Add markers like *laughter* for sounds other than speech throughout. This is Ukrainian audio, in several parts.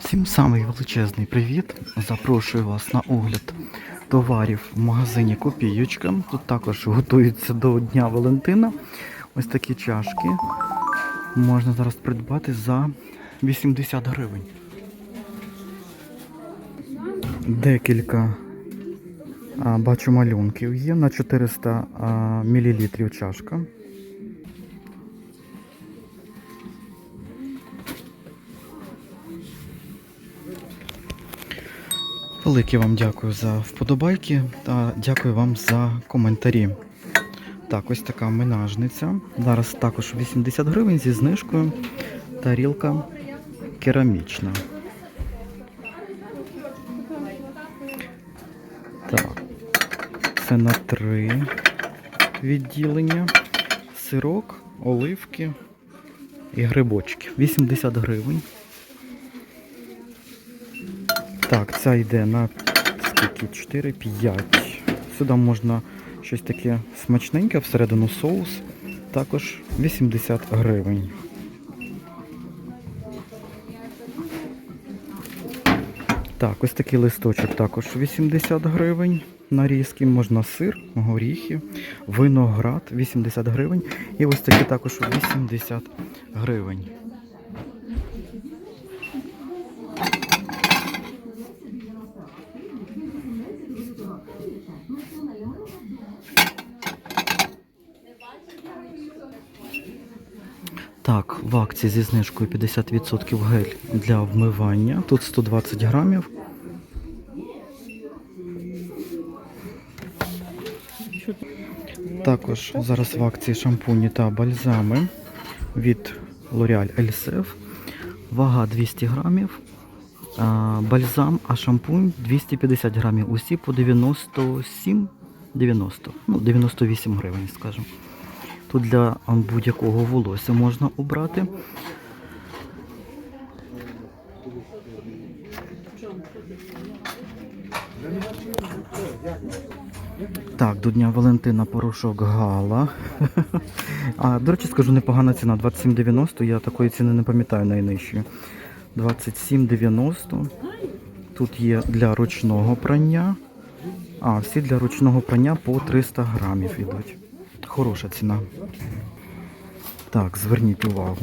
Всім самий величезний привіт. Запрошую вас на огляд товарів в магазині Копієчка. Тут також готуються до Дня Валентина. Ось такі чашки можна зараз придбати за 80 гривень. Декілька а, бачу малюнків є на 400 а, мл чашка. Велике вам дякую за вподобайки та дякую вам за коментарі. Так, ось така менажниця. Зараз також 80 гривень зі знижкою. Тарілка керамічна. Так, це на три відділення. Сирок, оливки і грибочки. 80 гривень. Так, ця йде на скільки? 4, 5. Сюди можна щось таке смачненьке, всередину соус. Також 80 гривень. Так, ось такий листочок також 80 гривень. Нарізки можна сир, горіхи, виноград 80 гривень. І ось такі також 80 гривень. Так, в акції зі знижкою 50% гель для вмивання. Тут 120 грамів. Також зараз в акції шампуні та бальзами від L'Oreal Elsef. Вага 200 грамів. Бальзам, а шампунь 250 грамів. Усі по 97 90, ну 98 гривень, скажімо. Тут для будь-якого волосся можна обрати. Так, до Дня Валентина порошок Гала. *laughs* А, до речі, скажу, непогана ціна. 27,90. Я такої ціни не пам'ятаю найнижчої. 27,90. Тут є для ручного прання. А, всі для ручного прання по 300 грамів йдуть. Хороша ціна. Так, зверніть увагу.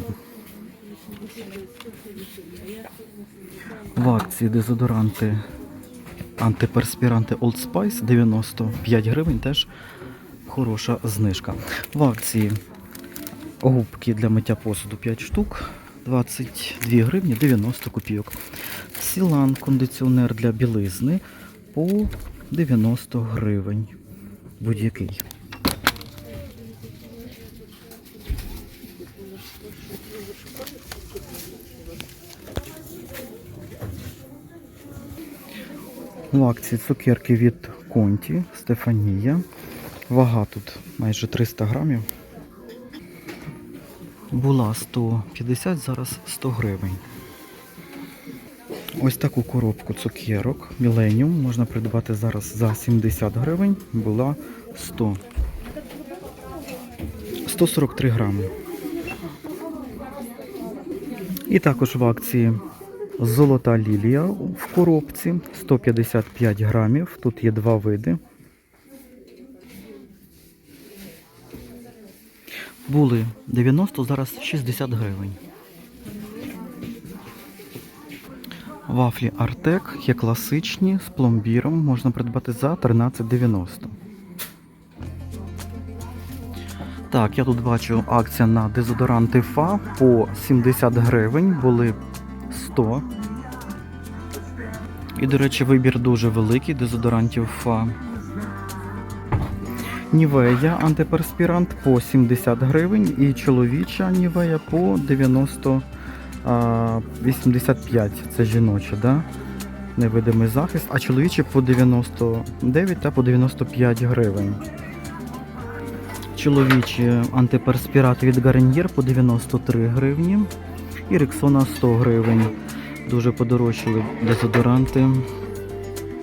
В акції дезодоранти антиперспіранти Old Spice 95 гривень, теж хороша знижка. В акції губки для миття посуду 5 штук, 22 гривні 90 копійок. Сілан кондиціонер для білизни по 90 гривень. Будь-який. В акції цукерки від Конті Стефанія. Вага тут майже 300 грамів. Була 150, зараз 100 гривень. Ось таку коробку цукерок Millennium можна придбати зараз за 70 гривень. Була 100. 143 грами. І також в акції Золота лілія в коробці 155 грамів. Тут є два види. Були 90, зараз 60 гривень. Вафлі Артек є класичні з пломбіром. Можна придбати за 13,90. Так, я тут бачу акція на дезодоранти ФА по 70 гривень. Були 100. І, до речі, вибір дуже великий дезодорантів ФА. Нівея антиперспірант по 70 гривень і чоловіча Нівея по 90 а, 85. Це жіноча, да? Невидимий захист, а чоловічі по 99 та по 95 гривень. Чоловічі антиперспірат від Гарнір по 93 гривні. І Рексона 100 гривень. Дуже подорожчали дезодоранти.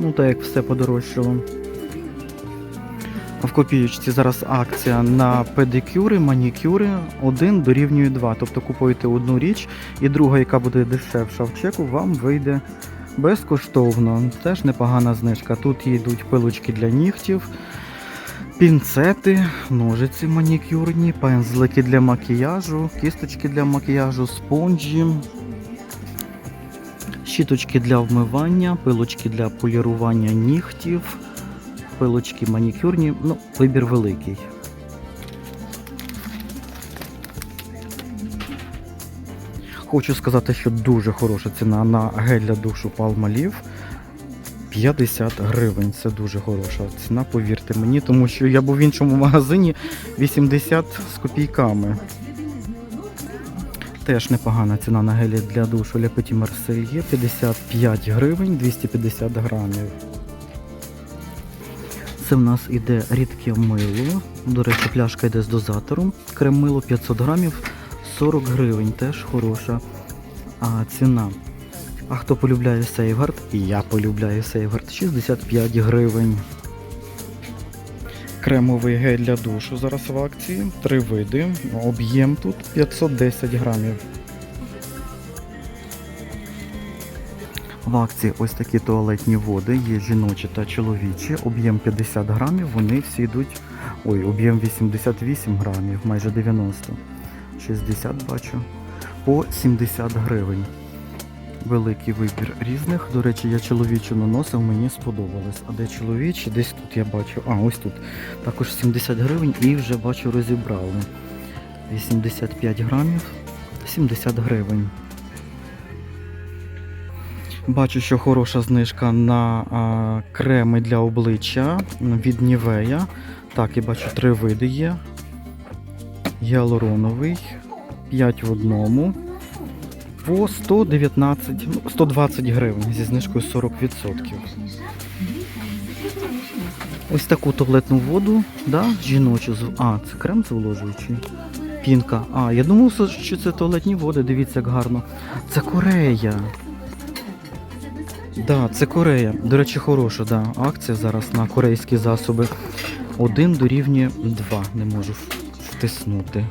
Ну, так як все подорожчало. В копієчці зараз акція на педикюри, манікюри 1 дорівнює 2. Тобто купуєте одну річ, і друга, яка буде дешевша в чеку, вам вийде безкоштовно. Теж непогана знижка. Тут йдуть пилочки для нігтів, пінцети, ножиці манікюрні, пензлики для макіяжу, кісточки для макіяжу, спонжі. Щіточки для вмивання, пилочки для полірування нігтів, пилочки манікюрні, ну, вибір великий. Хочу сказати, що дуже хороша ціна на гель для душу Palmolive. 50 гривень. Це дуже хороша ціна, повірте мені, тому що я був в іншому магазині 80 з копійками. Теж непогана ціна на гелі для душу Le Petit Marseille 55 гривень 250 грамів. Це в нас іде рідке мило. До речі, пляшка йде з дозатором. Крем мило 500 грамів 40 гривень. Теж хороша а, ціна. А хто полюбляє Сейвгард? Я полюбляю Сейвгард 65 гривень. Кремовий гель для душу зараз в акції. Три види. Об'єм тут 510 грамів. В акції ось такі туалетні води, є жіночі та чоловічі, об'єм 50 грамів, вони всі йдуть. Ой, об'єм 88 грамів, майже 90. 60 бачу. По 70 гривень. Великий вибір різних. До речі, я чоловічу наносив, мені сподобалось. А де чоловічі? Десь тут я бачу. А, ось тут. Також 70 гривень і вже бачу розібрали. 85 грамів, 70 гривень. Бачу, що хороша знижка на а, креми для обличчя від Нівея. Так, я бачу три види є. Гіалуроновий, 5 в одному. По 119, ну, 120 гривень зі знижкою 40%. Ось таку туалетну воду, да, жіночу. з- А, це крем зволожуючий. Пінка. А, я думав, що це туалетні води, дивіться, як гарно. Це Корея. Да, це Корея. До речі, хороша да, акція зараз на корейські засоби. Один дорівнює 2. Не можу втиснути.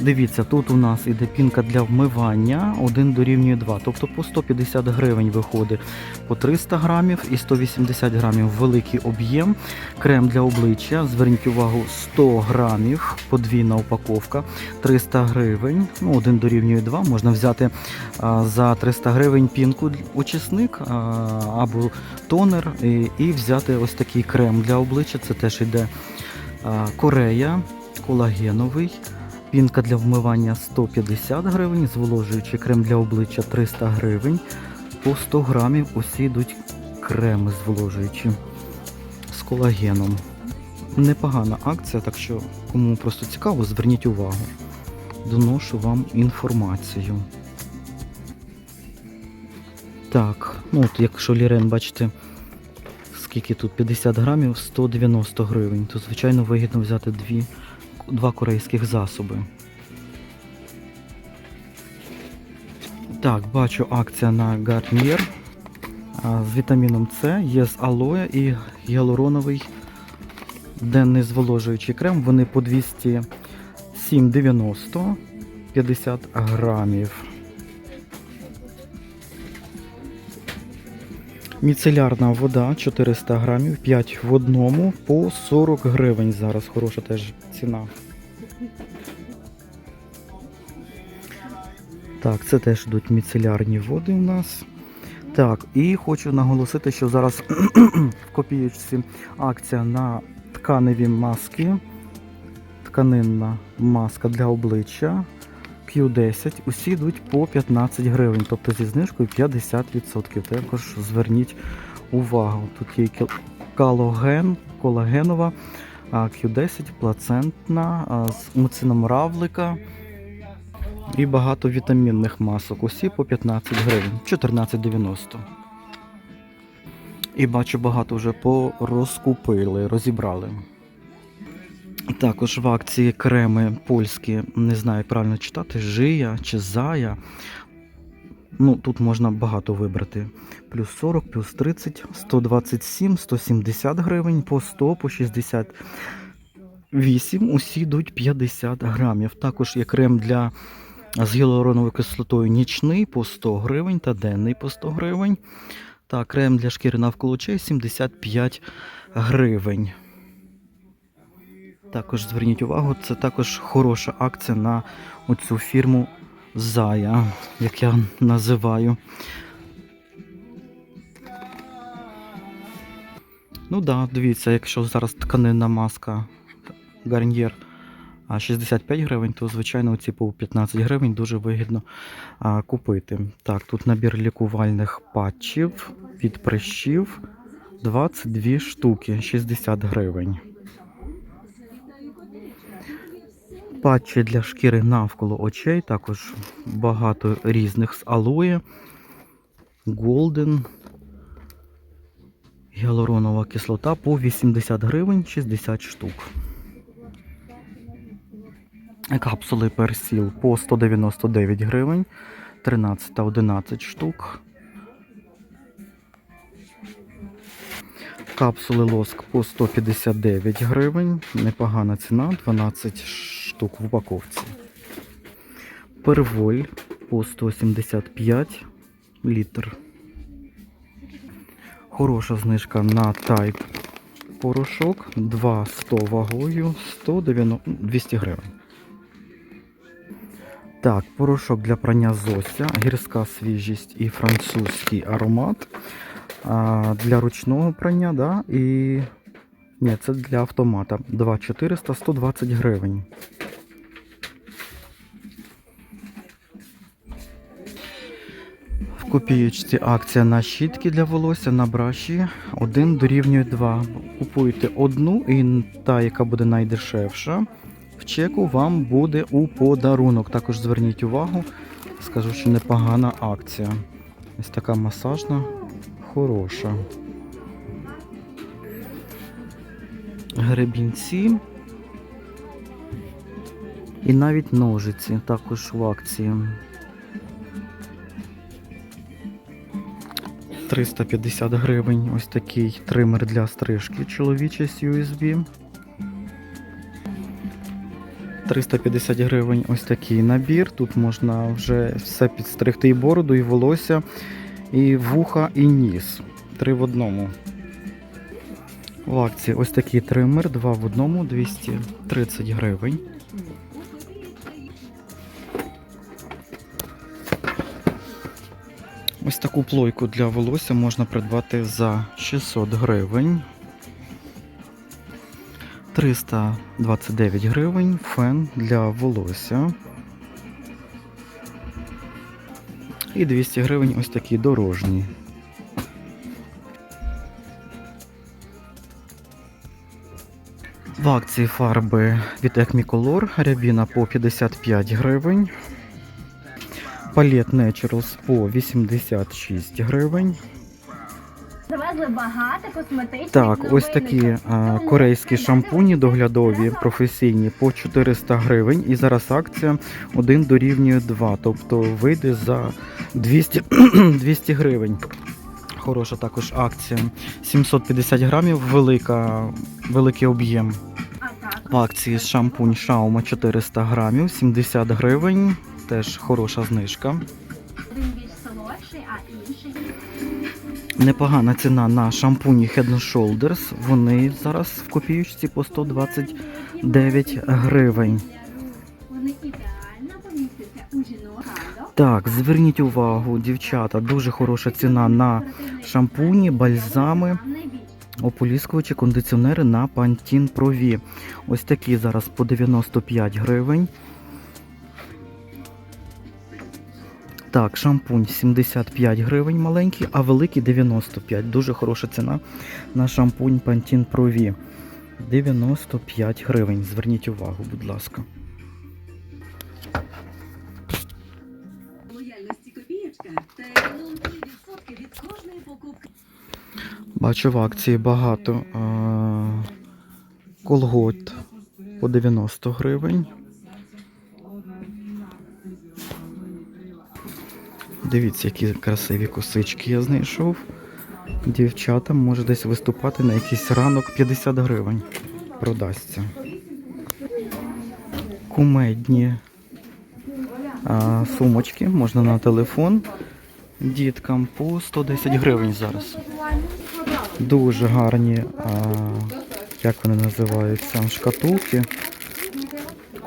Дивіться, тут у нас іде пінка для вмивання, 1 дорівнює 2. Тобто по 150 гривень виходить по 300 грамів і 180 грамів великий об'єм. Крем для обличчя, зверніть увагу, 100 грамів, подвійна упаковка, 300 гривень, ну 1 дорівнює 2. Можна взяти а, за 300 гривень пінку очисник а, або тонер і, і взяти ось такий крем для обличчя. Це теж йде а, Корея, колагеновий. Пінка для вмивання 150 гривень, зволожуючий крем для обличчя 300 гривень. По 100 грамів усі йдуть креми зволожуючі з колагеном. Непогана акція, так що кому просто цікаво, зверніть увагу. Доношу вам інформацію. Так, ну от якщо Лірен, бачите, скільки тут 50 грамів, 190 гривень, то звичайно вигідно взяти дві два корейських засоби. Так, бачу акція на Garnier з вітаміном С, є з алоє і гіалуроновий денний зволожуючий крем. Вони по 207,90 50 грамів. Міцелярна вода 400 грамів, 5 в одному по 40 гривень. Зараз хороша теж ціна. Так, це теж йдуть міцелярні води у нас. Так, і хочу наголосити, що зараз *clears throat* в копієчці акція на тканеві маски. Тканинна маска для обличчя Q10. Усі йдуть по 15 гривень, тобто зі знижкою 50%. Також зверніть увагу. Тут є калоген, колагенова, а, Q10, плацентна, з муцином равлика. І багато вітамінних масок. Усі по 15 гривень, 14,90. І бачу, багато вже порозкупили, розібрали. Також в акції креми польські, не знаю, як правильно читати, жия чи зая. Ну, тут можна багато вибрати. Плюс 40, плюс 30, 127, 170 гривень, по 100, по 68, усі йдуть 50 грамів. Також є крем для з гіалуроновою кислотою нічний по 100 гривень та денний по 100 гривень. Та крем для шкіри навколо очей 75 гривень. Також зверніть увагу, це також хороша акція на оцю фірму Зая, як я називаю. Ну да, дивіться, якщо зараз тканинна маска Гарньєр а 65 гривень, то звичайно ці по 15 гривень дуже вигідно а, купити. Так, тут набір лікувальних патчів від прищів 22 штуки, 60 гривень. Патчі для шкіри навколо очей, також багато різних з алоє, Голден, гіалуронова кислота по 80 гривень 60 штук. Капсули персіл по 199 гривень, 13 та 11 штук. Капсули лоск по 159 гривень. Непогана ціна, 12 штук в упаковці. Перволь по 175 літр. Хороша знижка на тайп порошок. 2 100 вагою 190, 200 гривень. Так, порошок для прання зося, гірська свіжість і французький аромат. А, для ручного прання, да, і. Ні, це для автомата. 2400 120 гривень. Копієчці акція на щітки для волосся на браші 1 дорівнює 2. Купуєте одну і та, яка буде найдешевша. В чеку вам буде у подарунок. Також зверніть увагу, скажу, що непогана акція. Ось така масажна, хороша. Гребінці. І навіть ножиці також в акції. 350 гривень. Ось такий тример для стрижки чоловічий з USB. 350 гривень ось такий набір. Тут можна вже все підстригти і бороду, і волосся, і вуха, і ніс. Три в одному. В акції ось такий тример, два в одному, 230 гривень. Ось таку плойку для волосся можна придбати за 600 гривень. 329 гривень фен для волосся. І 200 гривень ось такі дорожні. В акції фарби від Ecmicolor рябіна по 55 гривень. Палет Naturals по 86 гривень. Завезли багато косметичних Так, ось такі а, корейські шампуні доглядові, професійні по 400 гривень. І зараз акція 1 дорівнює 2, тобто вийде за 200, 200 *clears throat* гривень. Хороша також акція. 750 грамів, велика, великий об'єм. В акції шампунь Шаума 400 грамів, 70 гривень. Теж хороша знижка. один більш солодший, а інший. Непогана ціна на шампуні Head Shoulders. Вони зараз в копіючці по 129 гривень. Вони ідеально помістяться у жінок. Так, зверніть увагу, дівчата, дуже хороша ціна на шампуні, бальзами, ополіскувачі, кондиціонери на Pantene Pro V. Ось такі зараз по 95 гривень. Так, шампунь 75 гривень маленький, а великий 95. Дуже хороша ціна на шампунь Pantene Pro V. 95 гривень. Зверніть увагу, будь ласка. лояльності копієчка та економ 3% від кожної покупки. Бачу в акції багато е- колгот по 90 гривень. Дивіться, які красиві косички я знайшов. Дівчата може десь виступати на якийсь ранок 50 гривень. Продасться. Кумедні а, сумочки можна на телефон. Діткам по 110 гривень зараз. Дуже гарні, а, як вони називаються, шкатулки,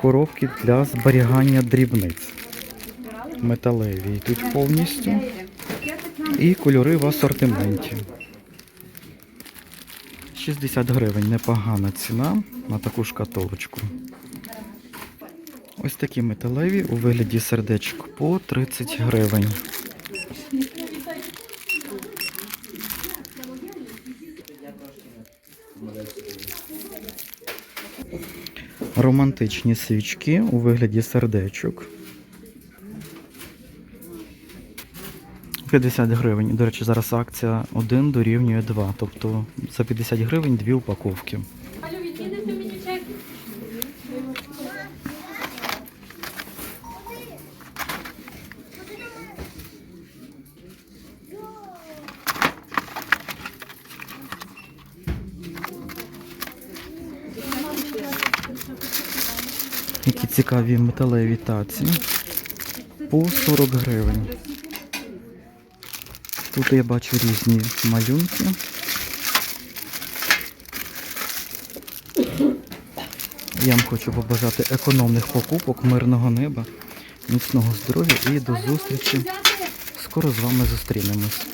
коробки для зберігання дрібниць. Металеві йдуть повністю. І кольори в асортименті. 60 гривень непогана ціна на таку шкатулочку. Ось такі металеві у вигляді сердечок по 30 гривень. Романтичні свічки у вигляді сердечок. 50 гривень. До речі, зараз акція 1 дорівнює 2. Тобто за 50 гривень дві упаковки. Які цікаві металеві таці. По 40 гривень. Тут я бачу різні малюнки. Я вам хочу побажати економних покупок, мирного неба, міцного здоров'я і до зустрічі. Скоро з вами зустрінемось.